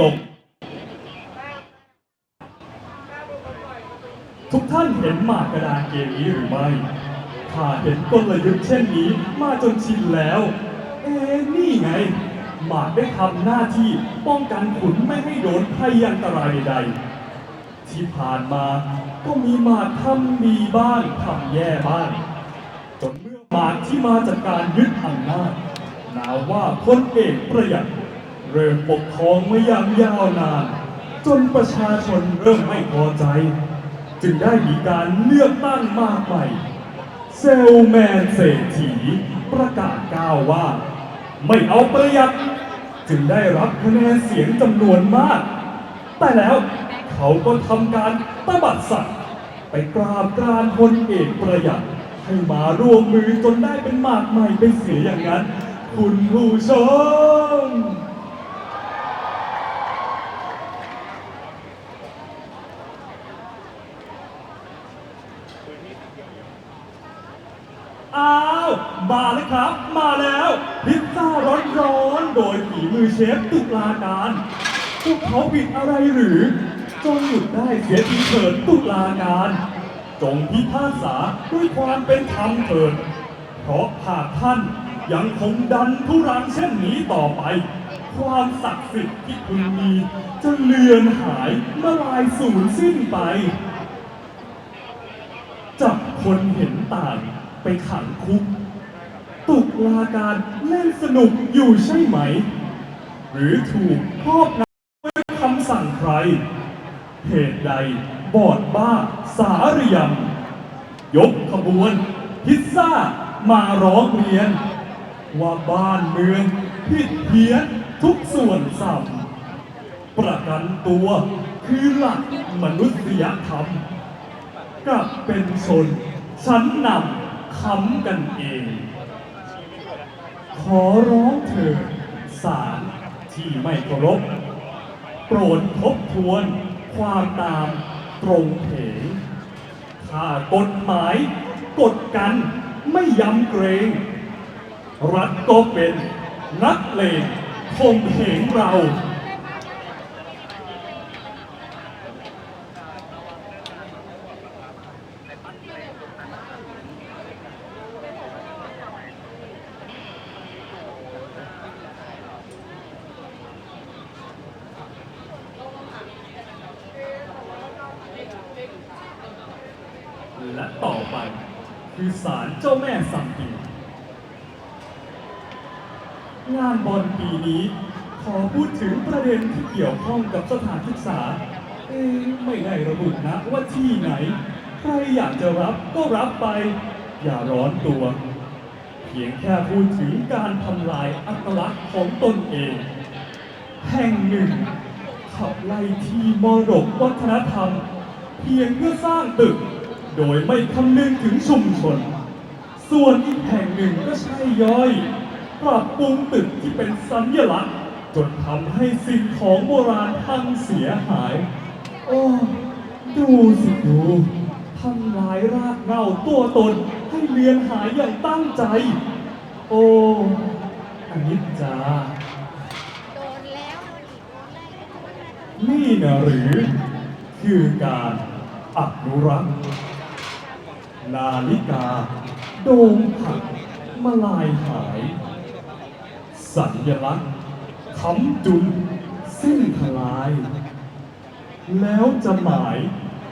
ลง ทุกท่านเห็นหมากกระดานเกมนี้หรือไม่ข้าเห็นกลยุทธ์เช่นนี้มาจนชินแล้ว เอ๊นี่ไง หมากได้ทำหน้าที่ป้องกันขุนไม่ให้โดนภัยอันตรายใดๆที่ผ่านมาก็มีหมากทำดีบ้างทำแย่บ้างจนเมื่อหมากที่มาจากการยึดอำนาจนาว่าพลเอกประหยัด เริ่มปกครองมาอย่างยาวนาน จนประชาชนเริ่มไม่พอใจ จึงได้มีการเลือกตั้งมากใหม่เซลแมนเศรษฐีประกาศก้าวว่า ไม่เอาประหยัด จึงได้รับคะแนนเสียงจำนวนมาก แต่แล้วเขาก็ทำการตบัดสัตว์ไปกราบกรานพลเอกประหยัดให้มาร่วมมือจนได้เป็นหมากใหม่ไปเสียอย่างนั้น คุณผู้ชม อ้าว มาแล้วครับ มาแล้ว พิซซ่าร้อนๆโดยฝีมือเชฟตุลาการพวกเขาผิดอะไรหรือ จงหยุดได้เสียทีเถิดตุลาการ จงพิพากษาด้วยความเป็นธรรมเถิด เพราะหากท่านยังคงดันทุรังเช่นนี้ต่อไป ความศักดิ์สิทธิ์ที่คุณมี จะเลือนหายละลายสูญสิ้นไป จับคนเห็นต่าง ไปขังคุก ตุกลาการเล่นสนุกอยู่ใช่ไหม หรือถูกครอบงำด้วยคำสั่งใคร เหตุใดบอดบ้าสารยังยกขบวน พิซซ่ามาร้องเรียน ว่าบ้านเมืองผิดเพี้ยนทุกส่วนสัมประกันตัวคือหลักมนุษยธรรมกลับเป็นชนชั้นนำ คำกันเอง ขอร้องเถิดศาลที่ไม่เคารพ โปรดทบทวนความตามตรงเพงถ้ากฎหมายกฎกันไม่ยำเกรง รัฐก็เป็นนักเลงคงเหงเรา และต่อไป คือศาลเจ้าแม่สัมปีงานบอลปีนี้ ขอพูดถึงประเด็นที่เกี่ยวข้องกับสถานศึกษา เอ๊ะไม่ได้ระบุนะว่าที่ไหน ใครอยากจะรับก็รับไป อย่าร้อนตัว เพียงแค่พูดถึงการทำลายอัตลักษณ์ของตนเอง แห่งหนึ่งขับไล่ที่มรดกวัฒนธรรม เพียงเพื่อสร้างตึก โดยไม่คำนึงถึงชุมชน ส่วนอีกแห่งหนึ่งก็ใช่ย่อย ปรับปรุงตึกที่เป็นสัญลักษณ์จนทำให้สิ่งของโบราณพังเสียหาย โอ้ดูสิดูทำลายรากเหง้าตัวตนให้เลือนหายอย่างตั้งใจ โอ้อันนี้จ้าโดนแล้วโดนอีกโดนแล้วนี่นะหรือ คือการอนุรักษ์ นาฬิกา โด่งผักมาลายหาย สัญลักษณ์คำจุนสิ้นทลาย แล้วจะหมาย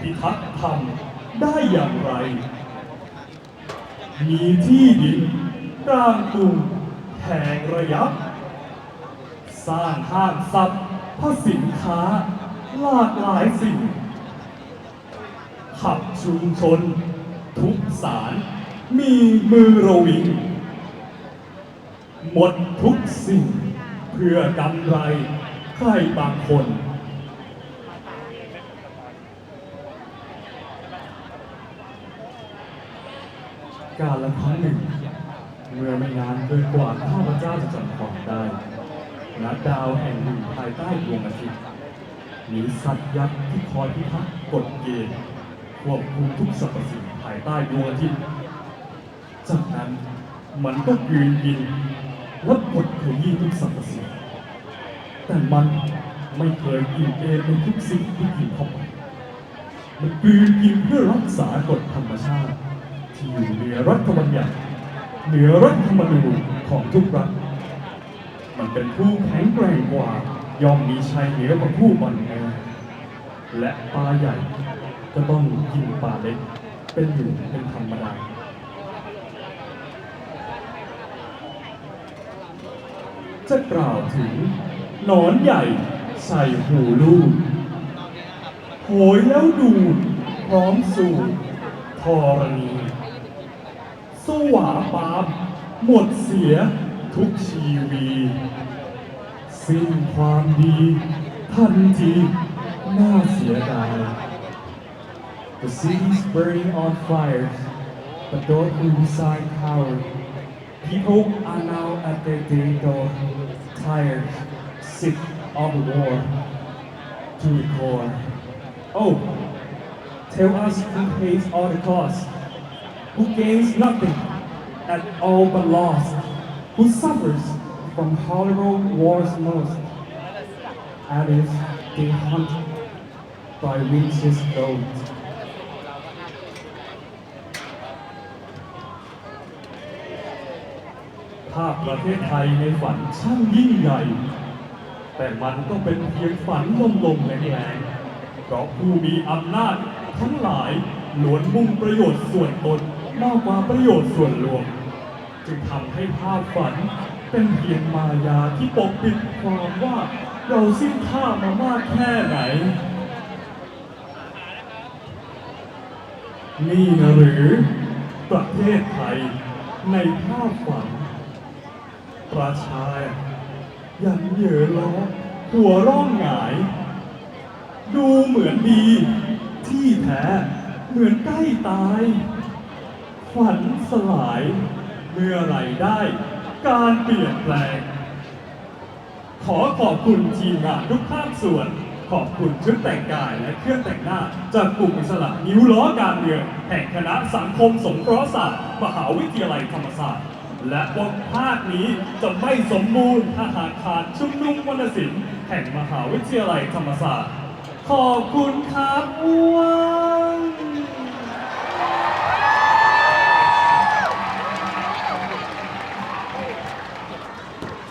พิทักษ์ธรรมได้อย่างไร มีที่ดินกลางกรุงแหงระยับ สร้างห้างทรัพย์พสินค้าหลากหลายสิ่ง ขับชุมชน ทุกสารมีมือระวิง หมดทุกสิ่งเพื่อกำไรใครบางคน การละครั้งหนึ่ง เมื่อไม่นานเกินกว่าข้าพเจ้าจะจำความได้ณดาวแห่งหนึ่งภายใต้ดวงอาทิตย์มีสัตว์ยักษ์ที่คอยพิทักษ์กฎเกณฑ์ควบคุมทุกสรรพสิ่งายใต้ดวงอาทิตย์ จากนั้นมันก็ยืนกินและกดขยี้ทุกสรรพสิ่งแต่มันไม่เคยกินเองในทุกสิ่งที่กินเข้าไป มันกืนกินเพื่อรักษากฎธรรมชาติ ที่อยู่เหนือรัฐบัญญัติเหนือรัฐธรรมนูญของทุกรัฐ มันเป็นผู้แข็งแกร่งกว่า ยอมมีชัยเหนือกว่าผู้อ่อนแอและปลาใหญ่ก็ต้องกินปลาเล็ก เป็นอยู่เป็นธรรมดาจะกล่าวถึงหนอนใหญ่ใส่หูลูกโหยแล้วดูดพร้อมสู่ธรณีสวาปามหมดเสียทุกชีวีสิ้นความดีทันทีน่าเสียดาย The city's burning on fire, but those who reside cower. People are now at their day door, tired, sick of the war, to the core. Oh, tell us who pays all the cost, who gains nothing at all but loss, who suffers from horrible wars most, if they hunt by winches gold. ภาพประเทศไทยในฝันช่างยิ่งใหญ่ แต่มันก็เป็นเพียงฝันลมๆแรงๆเพราะผู้มีอำนาจทั้งหลายล้วนมุ่งประโยชน์ส่วนตนมากกว่าประโยชน์ส่วนรวม จึงทำให้ภาพฝันเป็นเพียงมายาที่ปกปิดความว่าเราสิ้นค่ามามากแค่ไหน นี่นะหรือประเทศไทยในภาพฝัน ระชายันเหยื่อล้อหัวร่องหงาย ดูเหมือนดี ที่แท้เหมือนใกล้ตายฝันสลาย เมื่อไหรได้ การเปลี่ยนแปลง ขอขอบคุณทีมงานทุกภาคส่วน ขอบคุณชุดแต่งกายและเครื่องแต่งหน้า จากกลุ่มอิสระนิ้วล้อการเมืองแห่งคณะสังคมสงเคราะห์ศาสตร์มหาวิทยาลัยธรรมศาสตร์ และบนภาคนี้จะไม่สมบูรณ์ถ้าหากขาดชุมนุมวรรณศิลป์แห่งมหาวิทยาลัยธรรมศาสตร์ ขอบคุณครับอ้วน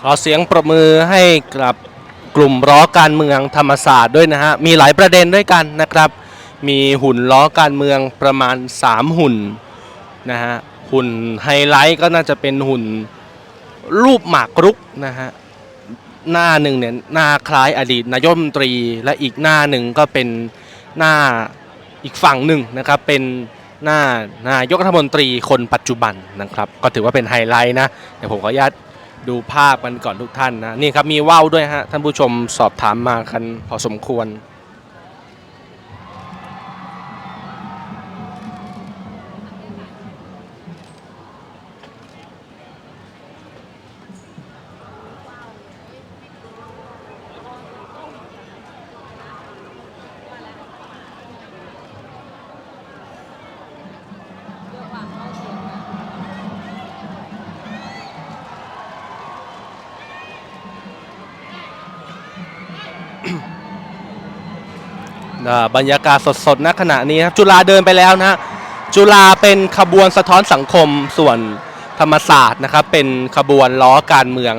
ขอเสียงปรบมือให้กับกลุ่มล้อการเมืองธรรมศาสตร์ด้วยนะฮะ มีหลายประเด็นด้วยกันนะครับ มีหุ่นล้อการเมืองประมาณ 3 หุ่นนะฮะ หุ่นไฮไลท์ก็น่าจะเป็นหุ่นรูปหมากรุกนะฮะหน้าหนึ่งเนี่ยหน้าคล้ายอดีตนายกรัฐมนตรี และอีกหน้าหนึ่งก็เป็นหน้าอีกฝั่งหนึ่งนะครับเป็นหน้านายกรัฐมนตรีคนปัจจุบันนะครับ ก็ถือว่าเป็นไฮไลท์นะเดี๋ยวผมขออนุญาตดูภาพกันก่อนทุกท่านนะนี่ครับมีว่าวด้วยฮะท่านผู้ชมสอบถามมากันพอสมควร บรรยากาศสดๆณขณะนี้ครับจุฬาเดินไปแล้วนะฮะจุฬาเป็นขบวนสะท้อนสังคมส่วนธรรมศาสตร์นะครับเป็นขบวนล้อการเมือง